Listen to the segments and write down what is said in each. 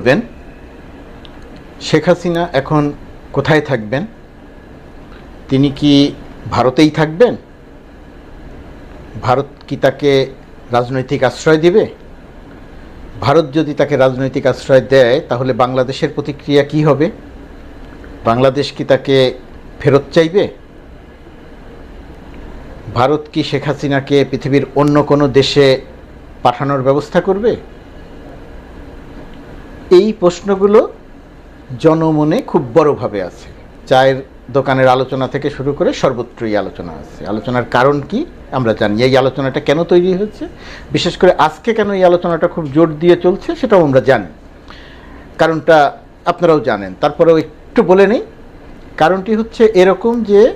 করবেন। শেখ হাসিনা এখন কোথায় থাকবেন? তিনি কি ভারতেই থাকবেন? ভারত কি তাকে রাজনৈতিক আশ্রয় দিবে? ভারত যদি তাকে রাজনৈতিক আশ্রয় দেয়, তাহলে বাংলাদেশের প্রতিক্রিয়া কি হবে? বাংলাদেশ কি তাকে ফেরত চাইবে? ভারত কি শেখ হাসিনাকে পৃথিবীর অন্য কোনো দেশে পাঠানোর ব্যবস্থা করবে? এই প্রশ্নগুলো জনমনে খুব বড়ভাবে আছে। চায়ের দোকানের আলোচনা থেকে শুরু করে সর্বত্রই আলোচনা আছে। আলোচনার কারণ কি? আমরা জানি। এই আলোচনাটা কেন তৈরি হয়েছে? বিশেষ করে আজকে কেন এই আলোচনাটা খুব জোর দিয়ে চলছে সেটাও আমরা জানি। কারণটা আপনারাও জানেন। তারপরেও একটু বলে নেই। কারণটি হচ্ছে এরকম যে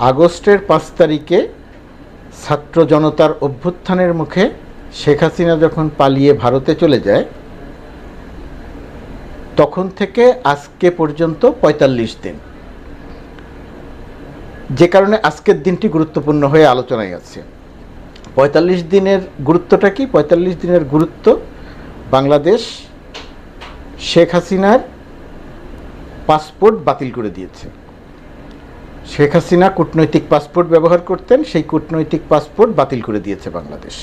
আগস্টের পাঁচ তারিখে ছাত্র জনতার অভ্যুত্থানের মুখে শেখ হাসিনা যখন পালিয়ে ভারতে চলে যায় তখন থেকে আজকে পর্যন্ত পঁয়তাল্লিশ দিন। যে কারণে আজকের দিনটি গুরুত্বপূর্ণ হয়ে আলোচনায় আছে। পঁয়তাল্লিশ দিনের গুরুত্বটা কি? পঁয়তাল্লিশ দিনের গুরুত্ব বাংলাদেশ শেখ হাসিনার পাসপোর্ট বাতিল করে দিয়েছে। শেখ হাসিনা কূটনৈতিক পাসপোর্ট ব্যবহার করতেন, সেই কূটনৈতিক পাসপোর্ট বাতিল করে দিয়েছে বাংলাদেশ।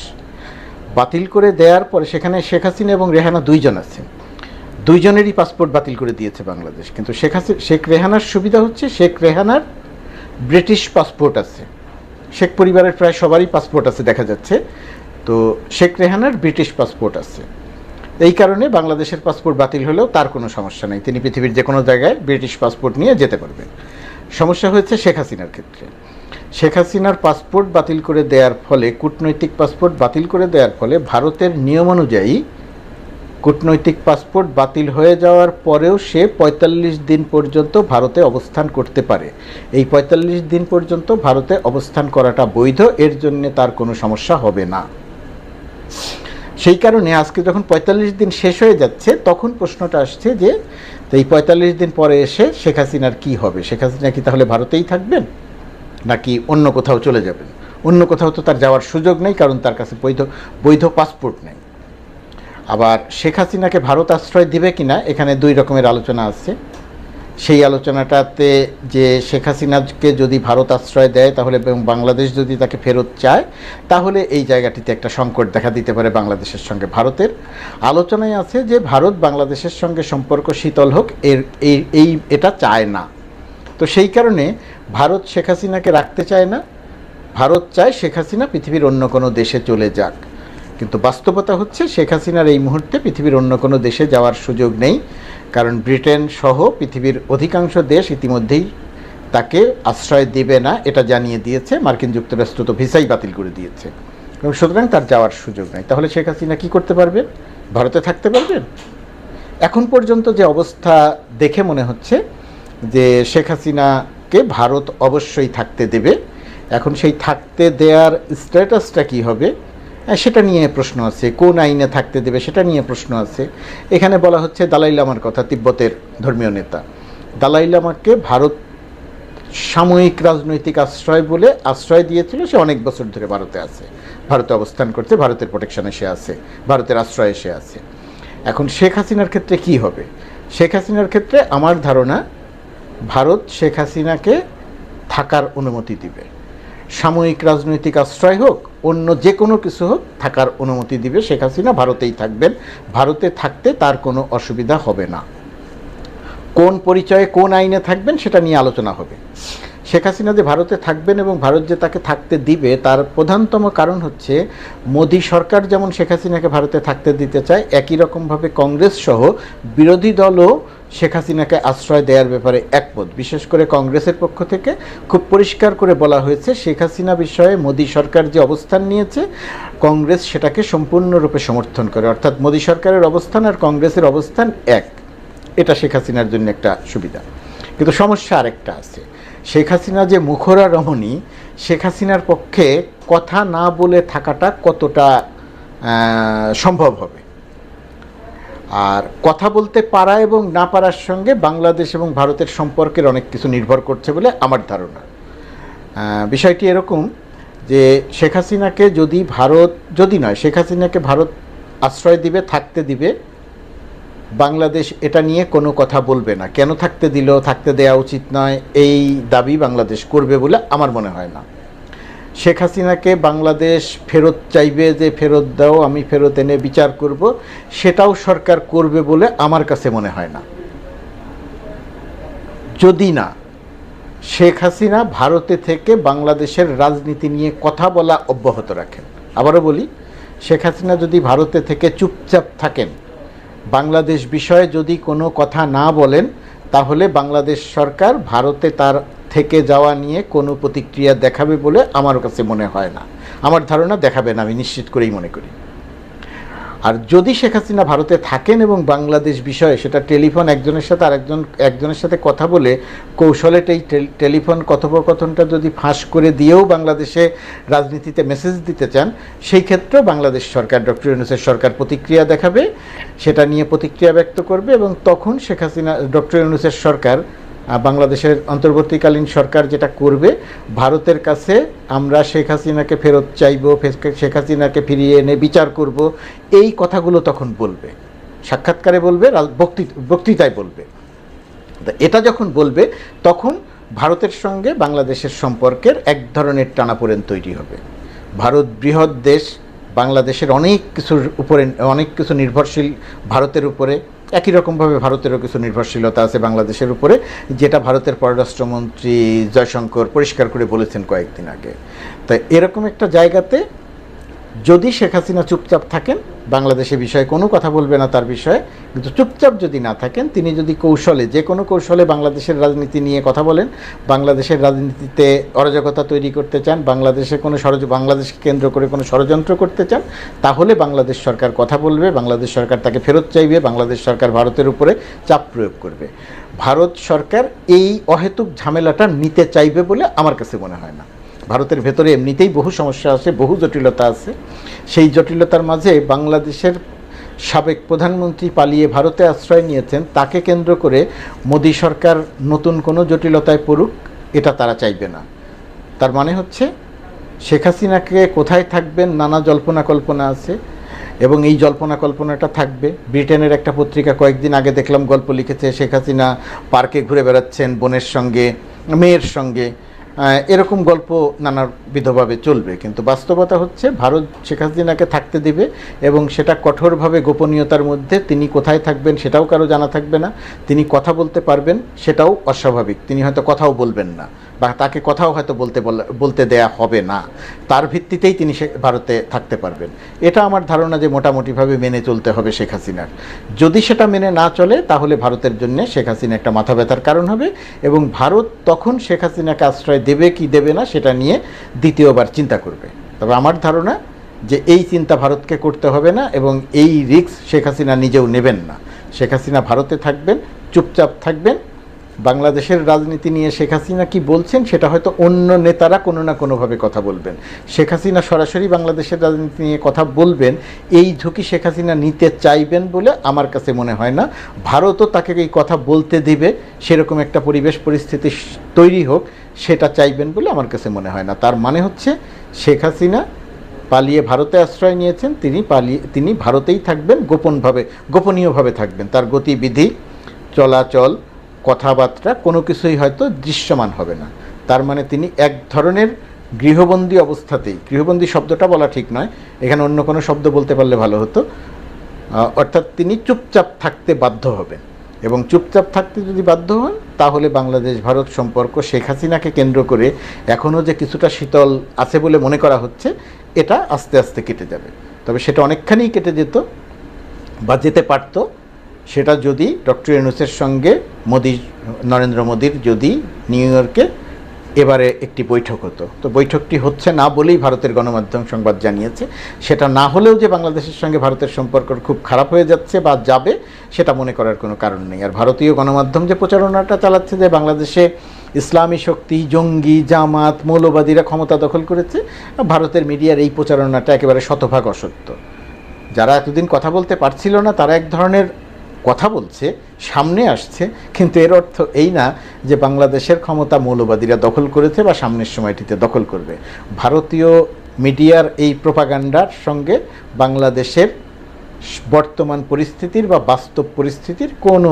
বাতিল করে দেওয়ার পরে সেখানে শেখ হাসিনা এবং রেহানা দুইজন আছেন। দুইজনেরই পাসপোর্ট বাতিল করে দিয়েছে বাংলাদেশ। কিন্তু শেখ হাসিনা শেখ রেহানার সুবিধা হচ্ছে শেখ রেহানার ব্রিটিশ পাসপোর্ট আছে। শেখ পরিবারের প্রায় সবারই পাসপোর্ট আছে দেখা যাচ্ছে। তো শেখ রেহানার ব্রিটিশ পাসপোর্ট আছে। এই কারণে বাংলাদেশের পাসপোর্ট বাতিল হলেও তার কোনো সমস্যা নেই। তিনি পৃথিবীর যে কোনো জায়গায় ব্রিটিশ পাসপোর্ট নিয়ে যেতে পারবেন। সমস্যা হয়েছে শেখ হাসিনার ক্ষেত্রে। শেখ হাসিনার পাসপোর্ট বাতিল করে দেওয়ার ফলে, কূটনৈতিক পাসপোর্ট বাতিল করে দেওয়ার ফলে ভারতের নিয়ম অনুযায়ী কূটনৈতিক পাসপোর্ট বাতিল হয়ে যাওয়ার পরেও সে পঁয়তাল্লিশ দিন পর্যন্ত ভারতে অবস্থান করতে পারে। এই পঁয়তাল্লিশ দিন পর্যন্ত ভারতে অবস্থান করাটা বৈধ, এর জন্য তার কোনো সমস্যা হবে না। সেই কারণে আজকে যখন পঁয়তাল্লিশ দিন শেষ হয়ে যাচ্ছে, তখন প্রশ্নটা আসছে যে এই পঁয়তাল্লিশ দিন পরে এসে শেখ হাসিনার কী হবে? শেখ হাসিনা কি তাহলে ভারতেই থাকবেন? নাকি অন্য কোথাও চলে যাবেন? অন্য কোথাও তো তার যাওয়ার সুযোগ নেই, কারণ তার কাছে বৈধ বৈধ পাসপোর্ট নেই। আবার শেখ হাসিনাকে ভারত আশ্রয় দিবে কিনা, এখানে দুই রকমের আলোচনা আছে। সেই আলোচনাটাতে যে শেখ হাসিনাকে যদি ভারত আশ্রয় দেয়, তাহলে বাংলাদেশ যদি তাকে ফেরত চায়, তাহলে এই জায়গাটিতে একটা সংকট দেখা দিতে পারে বাংলাদেশের সঙ্গে ভারতের। আলোচনায় আছে যে ভারত বাংলাদেশের সঙ্গে সম্পর্ক শীতল হোক, এর, এই এই, এটা চায় না। তো সেই কারণে ভারত শেখ হাসিনাকে রাখতে চায় না। ভারত চায় শেখ হাসিনা পৃথিবীর অন্য কোনো দেশে চলে যাক। কিন্তু বাস্তবতা হচ্ছে শেখ হাসিনার এই মুহূর্তে পৃথিবীর অন্য কোনো দেশে যাওয়ার সুযোগ নেই। কারণ ব্রিটেন সহ পৃথিবীর অধিকাংশ দেশ ইতিমধ্যেই তাকে আশ্রয় দেবে না, এটা জানিয়ে দিয়েছে। মার্কিন যুক্তরাষ্ট্র তো ভিসাই বাতিল করে দিয়েছে। এবং সুতরাং তার যাওয়ার সুযোগ নেই। তাহলে শেখ হাসিনা কী করতে পারবেন ভারতে থাকতে পারবেন এখন পর্যন্ত যে অবস্থা দেখে মনে হচ্ছে যে শেখ হাসিনাকে ভারত অবশ্যই থাকতে দেবে। এখন সেই থাকতে দেওয়ার স্ট্যাটাসটা কী হবে? সেটা নিয়ে প্রশ্ন আছে। কোন আইনে থাকতে দেবে সেটা নিয়ে প্রশ্ন আছে। এখানে বলা হচ্ছে দালাই লামার কথা, তিব্বতের ধর্মীয় নেতা। দালাই লামাকে ভারত সাময়িক রাজনৈতিক আশ্রয় বলে আশ্রয় দিয়েছিল। সে অনেক বছর ধরে ভারতে আছে। ভারতে অবস্থান করছে, ভারতের প্রোটেকশনে সে আছে, ভারতের আশ্রয়ে সে আছে। এখন শেখ হাসিনার ক্ষেত্রে কি হবে? শেখ হাসিনার ক্ষেত্রে আমার ধারণা, ভারত শেখ হাসিনাকে থাকার অনুমতি দিবে। সাময়িক রাজনৈতিক আশ্রয় হোক, অন্য যে কোনো কিছু হোক, থাকার অনুমতি দিবে শেখ হাসিনা। ভারতেই থাকবেন। ভারতে থাকতে তার কোনো অসুবিধা হবে না। কোন পরিচয়ে কোন আইনে থাকবেন সেটা নিয়ে আলোচনা হবে। শেখ হাসিনা যে ভারতে থাকবেন এবং ভারত যে তাকে থাকতে দিবে, তার প্রধানতম কারণ হচ্ছে মোদী সরকার যেমন শেখ হাসিনাকে ভারতে থাকতে দিতে চায়, একই রকমভাবে কংগ্রেস সহ বিরোধী দলও শেখ হাসিনাকে আশ্রয় দেওয়ার ব্যাপারে একমত। বিশেষ করে কংগ্রেসের পক্ষ থেকে খুব পরিষ্কার করে বলা হয়েছে, শেখ হাসিনা বিষয়ে মোদী সরকার যে অবস্থান নিয়েছে, কংগ্রেস সেটাকে সম্পূর্ণরূপে সমর্থন করে। অর্থাৎ মোদী সরকারের অবস্থান আর কংগ্রেসের অবস্থান এক। এটা শেখ হাসিনার জন্য একটা সুবিধা। কিন্তু সমস্যা আরেকটা আছে। শেখ হাসিনা যে মুখরা রমণী, শেখ হাসিনার পক্ষে কথা না বলে থাকাটা কতটা সম্ভব হবে? আর কথা বলতে পারা এবং না পারার সঙ্গে বাংলাদেশ এবং ভারতের সম্পর্কের অনেক কিছু নির্ভর করছে বলে আমার ধারণা। বিষয়টি এরকম যে শেখ হাসিনাকে যদি ভারত, যদি নয়, শেখ হাসিনাকে ভারত আশ্রয় দিবে, থাকতে দিবে বাংলাদেশ এটা নিয়ে কোনো কথা বলবে না। কেন থাকতে দিল, থাকতে দেওয়া উচিত নয়, এই দাবি বাংলাদেশ করবে বলে আমার মনে হয় না। শেখ হাসিনাকে বাংলাদেশ ফেরত চাইবে যে ফেরত দাও, আমি ফেরত এনে বিচার করব, সেটাও সরকার করবে বলে আমার কাছে মনে হয় না। যদি না, শেখ হাসিনা ভারতে থেকে বাংলাদেশের রাজনীতি নিয়ে কথা বলা অব্যাহত রাখেন। আবারও বলি, শেখ হাসিনা যদি ভারতে থেকে চুপচাপ থাকেন বাংলাদেশ বিষয়ে যদি কোনো কথা না বলেন, তাহলে বাংলাদেশ সরকার ভারতে তার থেকে যাওয়া নিয়ে কোনো প্রতিক্রিয়া দেখাবে বলে আমার কাছে মনে হয় না। আমার ধারণা দেখাবে না, আমি নিশ্চিত করেই মনে করি। আর যদি শেখ হাসিনা ভারতে থাকেন এবং বাংলাদেশ বিষয়ে সেটা টেলিফোন একজনের সাথে আরেকজন, একজনের সাথে কথা বলে কৌশলে এই টেল- টেলিফোন কথোপকথনটা যদি ফাঁস করে দিয়েও বাংলাদেশে রাজনীতিতে মেসেজ দিতে চান, সেই ক্ষেত্রেও বাংলাদেশ সরকার, ডক্টর ইউনুসের সরকার প্রতিক্রিয়া দেখাবে, সেটা নিয়ে প্রতিক্রিয়া ব্যক্ত করবে এবং তখন শেখ হাসিনা, ডক্টর ইউনুসের সরকার বাংলাদেশের অন্তর্বর্তীকালীন সরকার যেটা করবে, ভারতের কাছে আমরা শেখ হাসিনাকে ফেরত চাইব শেখ হাসিনাকে ফিরিয়ে এনে বিচার করব, এই কথাগুলো তখন বলবে। সাক্ষাৎকারে বলবে বক্তৃতায় বলবে। এটা যখন বলবে, তখন ভারতের সঙ্গে বাংলাদেশের সম্পর্কের এক ধরনের টানাপোড়েন তৈরি হবে। ভারত বৃহৎ দেশ, বাংলাদেশের অনেক কিছুর উপরে, অনেক কিছু নির্ভরশীল ভারতের উপরে একই রকমভাবে ভারতেরও কিছু নির্ভরশীলতা আছে বাংলাদেশের উপরে, যেটা ভারতের পররাষ্ট্রমন্ত্রী জয়শঙ্কর পরিষ্কার করে বলেছেন কয়েকদিন আগে। তা এরকম একটা জায়গাতে যদি শেখ হাসিনা চুপচাপ থাকেন বাংলাদেশের বিষয়ে কোনো কথা বলবে না তার বিষয়ে, কিন্তু চুপচাপ যদি না থাকেন, তিনি যদি কৌশলে, যে কোনো কৌশলে বাংলাদেশের রাজনীতি নিয়ে কথা বলেন, বাংলাদেশের রাজনীতিতে অরাজকতা তৈরি করতে চান, বাংলাদেশে কোনো ষড়য বাংলাদেশকে কেন্দ্র করে কোনো ষড়যন্ত্র করতে চান, তাহলে বাংলাদেশ সরকার কথা বলবে, বাংলাদেশ সরকার তাকে ফেরত চাইবে, বাংলাদেশ সরকার ভারতের উপরে চাপ প্রয়োগ করবে। ভারত সরকার এই অহেতুক ঝামেলাটা নিতে চাইবে বলে আমার কাছে মনে হয় না। ভারতের ভেতরে এমনিতেই বহু সমস্যা আছে, বহু জটিলতা আছে। সেই জটিলতার মাঝে বাংলাদেশের সাবেক প্রধানমন্ত্রী পালিয়ে ভারতে আশ্রয় নিয়েছেন, তাকে কেন্দ্র করে মোদী সরকার নতুন কোনো জটিলতায় পড়ুক, এটা তারা চাইবে না। তার মানে হচ্ছে, শেখ হাসিনাকে কোথায় থাকবেন, নানা জল্পনা কল্পনা আছে, এবং এই জল্পনা কল্পনাটা থাকবে। ব্রিটেনের একটা পত্রিকা কয়েকদিন আগে দেখলাম, গল্প লিখেছে, শেখ হাসিনা পার্কে ঘুরে বেড়াচ্ছেন, বোনের সঙ্গে, মেয়ের সঙ্গে। এরকম গল্প নানাবিধভাবে চলবে, কিন্তু বাস্তবতা হচ্ছে ভারত শেখ হাসিনাকে থাকতে দেবে এবং সেটা কঠোরভাবে গোপনীয়তার মধ্যে তিনি কোথায় থাকবেন সেটাও কারও জানা থাকবে না, তিনি কথা বলতে পারবেন সেটাও অস্বাভাবিক, তিনি হয়তো কথাও বলবেন না বা তাকে কথাও হয়তো বলতে বলতে দেয়া হবে না, তার ভিত্তিতেই তিনি ভারতে থাকতে পারবেন। এটা আমার ধারণা যে মোটামুটিভাবে মেনে চলতে হবে শেখ হাসিনার। যদি সেটা মেনে না চলে, তাহলে ভারতের জন্য শেখ হাসিনা একটা মাথা ব্যথার কারণ হবে এবং ভারত তখন শেখ হাসিনাকে আশ্রয় দেবে কি দেবে না সেটা নিয়ে দ্বিতীয়বার চিন্তা করবে। তবে আমার ধারণা যে এই চিন্তা ভারতকে করতে হবে না এবং এই রিস্ক শেখ হাসিনা নিজেও নেবেন না। শেখ হাসিনা ভারতে থাকবেন, চুপচাপ থাকবেন বাংলাদেশের রাজনীতি নিয়ে শেখ হাসিনা কি বলছেন, সেটা হয়তো অন্য নেতারা কোনো না কোনোভাবে কথা বলবেন। শেখ হাসিনা সরাসরি বাংলাদেশের রাজনীতি নিয়ে কথা বলবেন, এই ঝুঁকি শেখ হাসিনা নিতে চাইবেন বলে আমার কাছে মনে হয় না। ভারতও তাকে এই কথা বলতে দিবে, সেরকম একটা পরিবেশ পরিস্থিতি তৈরি হোক, সেটা চাইবেন বলে আমার কাছে মনে হয় না। তার মানে হচ্ছে, শেখ হাসিনা পালিয়ে ভারতে আশ্রয় নিয়েছেন, তিনি পালিয়ে, তিনি ভারতেই থাকবেন, গোপনভাবে, গোপনীয়ভাবে থাকবেন। তার গতিবিধি, চলাচল কথাবার্তা কোনো কিছুই হয়তো দৃশ্যমান হবে না। তার মানে তিনি এক ধরনের গৃহবন্দী অবস্থাতেই, গৃহবন্দী শব্দটা বলা ঠিক নয়, এখানে অন্য কোনো শব্দ বলতে পারলে ভালো হতো অর্থাৎ তিনি চুপচাপ থাকতে বাধ্য হবেন। এবং চুপচাপ থাকতে যদি বাধ্য হন, তাহলে বাংলাদেশ, ভারত সম্পর্ক শেখ হাসিনাকে কেন্দ্র করে এখনও যে কিছুটা শীতল আছে বলে মনে করা হচ্ছে, এটা আস্তে আস্তে কেটে যাবে। তবে সেটা অনেকখানি কেটে যেত বা যেতে পারত সেটা যদি ডক্টর ইউনুসের সঙ্গে মোদী, নরেন্দ্র মোদীর যদি নিউ ইয়র্কে এবারে একটি বৈঠক হতো। তো বৈঠকটি হচ্ছে না বলেই ভারতের গণমাধ্যম সংবাদ জানিয়েছে। সেটা না হলেও যে বাংলাদেশের সঙ্গে ভারতের সম্পর্ক খুব খারাপ হয়ে যাচ্ছে বা যাবে, সেটা মনে করার কোনো কারণ নেই। আর ভারতীয় গণমাধ্যম যে প্রচারণাটা চালাচ্ছে যে বাংলাদেশে ইসলামী শক্তি, জঙ্গি, জামাত, মৌলবাদীরা ক্ষমতা দখল করেছে, ভারতের মিডিয়ার এই প্রচারণাটা একেবারে শতভাগ অসত্য। যারা এতদিন কথা বলতে পারছিল না, তারা এক ধরনের কথা বলছে, সামনে আসছে, কিন্তু এর অর্থ এই না যে বাংলাদেশের ক্ষমতা মৌলবাদীরা দখল করেছে বা সামনের সময়টিতে দখল করবে। ভারতীয় মিডিয়ার এই প্রোপাগান্ডার সঙ্গে বাংলাদেশের বর্তমান পরিস্থিতির বা বাস্তব পরিস্থিতির কোনো